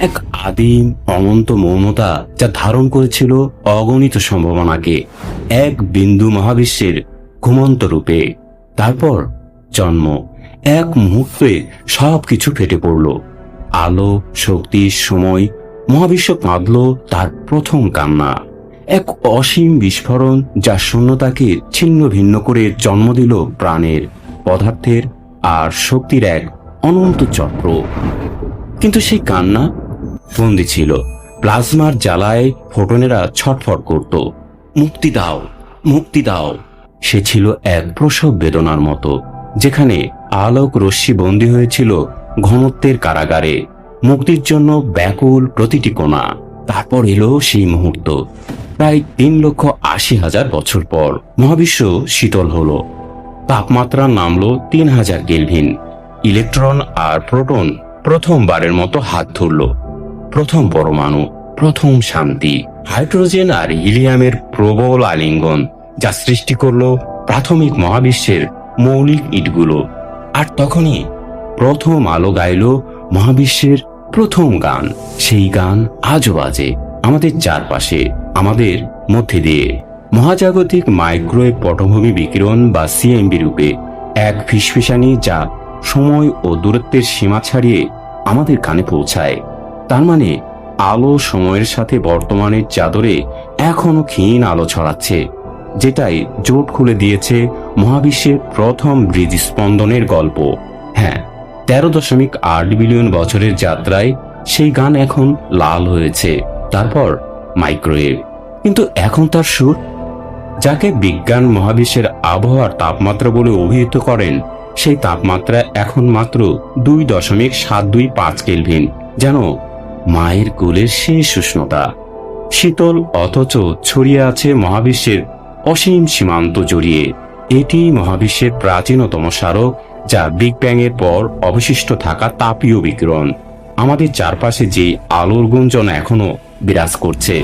এক আদিম অনন্ত মৌনতা যা ধারণ করেছিল অগণিত সম্ভাবনাকে। এক বিন্দু মহাবিশ্বের ঘুমন্ত রূপে। তারপর জন্ম। এক মুহূর্তে সবকিছু ফেটে পড়ল। আলো, শক্তি, সময়, মহাবিশ্ব কাঁদল তার প্রথম কান্না। এক অসীম বিস্ফোরণ যা শূন্যতাকে ছিন্ন ভিন্ন করে জন্ম দিল প্রাণের, পদার্থের আর শক্তির এক অনন্ত চক্র। কিন্তু সেই কান্না বন্দি ছিল। প্লাজমার জ্বালায় ফোটনেরা ছটফট করত। মুক্তি দাও মুক্তি দাও। সে ছিল এক প্রসব বেদনার মতো, যেখানে আলোক রশ্মি বন্দী হয়েছিল ঘনত্বের কারাগারে। মুক্তির জন্য ব্যাকুল প্রতিটি কোণা। তারপর এলো সেই মুহূর্ত। প্রায় তিন লক্ষ আশি হাজার বছর পর মহাবিশ্ব শীতল হল। তাপমাত্রা নামলো তিন হাজার কেলভিন। ইলেকট্রন আর প্রোটন প্রথমবারের মতো হাত ধরল। প্রথম পরমাণু, প্রথম শান্তি। হাইড্রোজেন আর হিলিয়ামের প্রবল আলিঙ্গন, যা সৃষ্টি করল প্রাথমিক মহাবিশ্বের মৌলিক ইটগুলো। আর তখনই প্রথম আলো গাইল মহাবিশ্বের প্রথম গান। সেই গান আজও বাজে আমাদের চারপাশে, আমাদের মধ্যে দিয়ে। মহাজাগতিক মাইক্রোওয়েভ পটভূমি বিকিরণ বা সিএমবি রূপে এক ফিসফিসানি যা সময় ও দূরত্বের সীমা ছাড়িয়ে আমাদের কানে পৌঁছায়। তার মানে আলো সময়ের সাথে বর্তমানের চাদরে এখনও ক্ষীণ আলো ছড়াচ্ছে, যেটাই জোট খুলে দিয়েছে মহাবিশ্বের প্রথম ব্রিজ স্পন্দনের গল্প। হ্যাঁ তেরো দশমিক আট বিলিয়ন বছরের যাত্রায় সেই গান এখন লাল হয়েছে, তারপর মাইক্রোওয়েভ। কিন্তু এখন তার সুর, যাকে বিজ্ঞান মহাবিশ্বের আবহাওয়ার তাপমাত্রা বলে অভিহিত করেন, সেই তাপমাত্রা এখন মাত্র দুই দশমিক সাত দুই পাঁচ কেলভিন, যেন মায়ের কোলের শেষ উষ্ণতা শীতল অথচ ছড়িয়ে আছে মহাবিশ্বের অসীম সীমান্ত জড়িয়ে। এটি মহাবিশ্বের প্রাচীনতম স্মারক, যা বিগ ব্যাং এর পর অবশিষ্ট থাকা তাপীয় বিকিরণ। আমাদের চারপাশে যে আলোর গুঞ্জন এখনও বিরাজ করছে।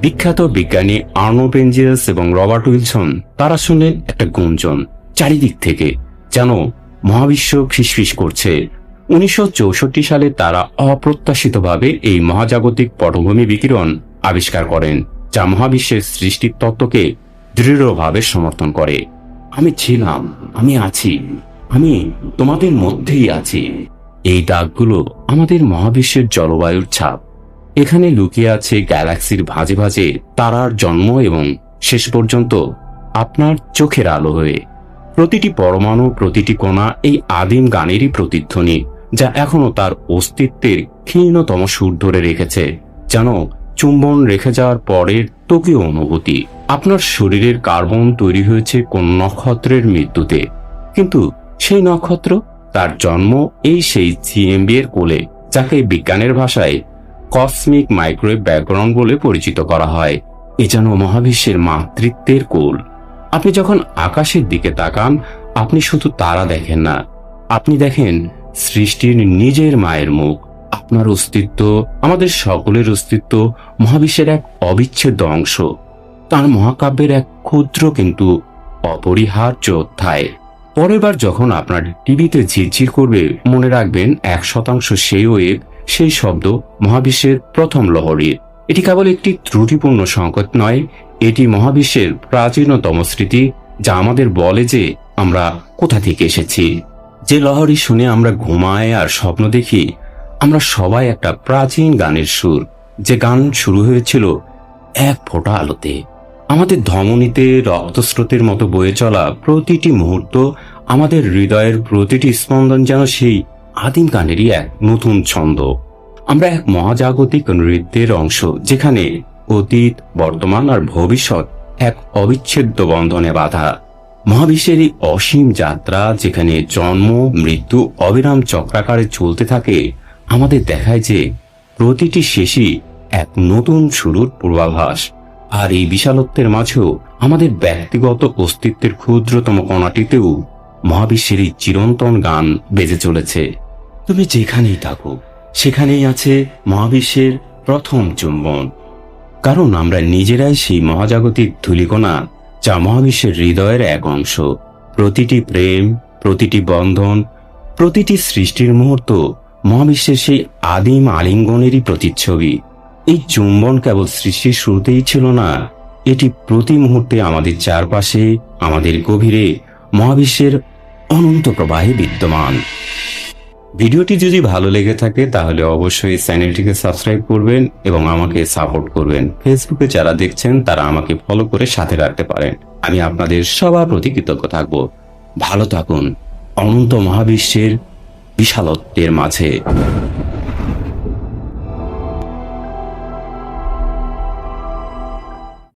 বিখ্যাত বিজ্ঞানী আর্নো পেঞ্জিয়াস এবং রবার্ট উইলসন, তারা শুনলেন একটা গুঞ্জন চারিদিক থেকে, যেন মহাবিশ্ব ফিসফিস করছে। উনিশশো চৌষট্টি সালে তারা অপ্রত্যাশিতভাবে এই মহাজাগতিক পটভূমি বিকিরণ আবিষ্কার করেন, যা মহাবিশ্বের সৃষ্টির তত্ত্বকে দৃঢ়ভাবে সমর্থন করে। আমি ছিলাম, আমি আছি, আমি তোমাদের মধ্যেই আছি। এই দাগগুলো আমাদের মহাবিশ্বের জলবায়ুর ছাপ। এখানে লুকিয়ে আছে গ্যালাক্সির ভাঁজে ভাঁজে তারার জন্ম এবং শেষ পর্যন্ত আপনার চোখের আলো হয়ে। প্রতিটি পরমাণু প্রতিটি কণা এই আদিম গানেরই প্রতিধ্বনি। যা এখনও তার অস্তিত্বের ক্ষীণতম সুর ধরে রেখেছে। যেন চুম্বন রেখে যাওয়ার পরের তোকীয় অনুভূতি। আপনার শরীরের কার্বন তৈরি হয়েছে কোন নক্ষত্রের মৃত্যুতে। কিন্তু সেই নক্ষত্র তার জন্ম এই সেই জিএমবি এর কোলে, যাকে বিজ্ঞানের ভাষায় কসমিক মাইক্রোওয়েভ ব্যাকগ্রাউন্ড বলে পরিচিত করা হয়। এ যেন মহাবিশ্বের মাতৃত্বের কোল। আপনি যখন আকাশের দিকে তাকান, আপনি শুধু তারা দেখেন না, আপনি দেখেন সৃষ্টির নিজের মায়ের মুখ, আপনার অস্তিত্ব, আমাদের সকলের অস্তিত্ব মহাবিশ্বের এক অবিচ্ছেদ্য অংশ। তার মহাকাব্যের এক ক্ষুদ্র কিন্তু অপরিহার্য অধ্যায়। পরের বার যখন আপনার টিভিতে ঝিরঝির করবে, মনে রাখবেন এক শতাংশ সেই ওয়েব, সেই শব্দ মহাবিশ্বের প্রথম লহরীর এটি কেবল একটি ত্রুটিপূর্ণ সংকট নয়, এটি মহাবিশ্বের প্রাচীনতম স্মৃতি, যা আমাদের বলে যে আমরা কোথা থেকে এসেছি। যে লহরী শুনে আমরা ঘুমায় আর স্বপ্ন দেখি, আমরা সবাই একটা প্রাচীন গানের সুর। যে গান শুরু হয়েছিল এক ফোঁটা আলোতে। আমাদের ধমনীতে, রক্তস্রোতের মতো বয়ে চলা প্রতিটি মুহূর্ত, আমাদের হৃদয়ের প্রতিটি স্পন্দন যেন সেই আদিম গানেরই এক নতুন ছন্দ। আমরা এক মহাজাগতিক নৃত্যের অংশ, যেখানে অতীত, বর্তমান আর ভবিষ্যৎ এক অবিচ্ছেদ্য বন্ধনে বাধা। মহাবিশ্বের এই অসীম যাত্রা যেখানে জন্ম, মৃত্যু, অবিরাম চক্রাকারে চলতে থাকে, আমাদের দেখায় যে প্রতিটি শেষই এক নতুন শুরুর পূর্বাভাস। আর এই বিশালত্বের মাঝেও আমাদের ব্যক্তিগত অস্তিত্বের ক্ষুদ্রতম কণাটিতেও মহাবিশ্বের এই চিরন্তন গান বেজে চলেছে। তুমি যেখানেই থাকো, সেখানেই আছে মহাবিশ্বের প্রথম চুম্বন। কারণ আমরা নিজেরাই সেই মহাজাগতিক ধূলিকণা যা মহাবিশ্বের হৃদয়ের এক অংশ। প্রতিটি প্রেম, প্রতিটি বন্ধন, প্রতিটি সৃষ্টির মুহূর্ত মহাবিশ্বের সেই আদিম আলিঙ্গনেরই প্রতিচ্ছবি। এই চুম্বন কেবল সৃষ্টির শুরুতেই ছিল না, এটি প্রতি মুহূর্তে আমাদের চারপাশে, আমাদের গভীরে মহাবিশ্বের অনন্ত প্রবাহে বিদ্যমান। ভিডিওটি যদি ভালো লেগে থাকে, তাহলে অবশ্যই চ্যানেলটিকে সাবস্ক্রাইব করবেন এবং আমাকে সাপোর্ট করবেন। ফেসবুকে যারা দেখছেন, তারা আমাকে ফলো করে সাথে রাখতে পারেন। আমি আপনাদের সবার প্রতি কৃতজ্ঞ থাকব। ভালো থাকুন। অনন্ত মহাবিশ্বের বিশালত্বের মাঝে।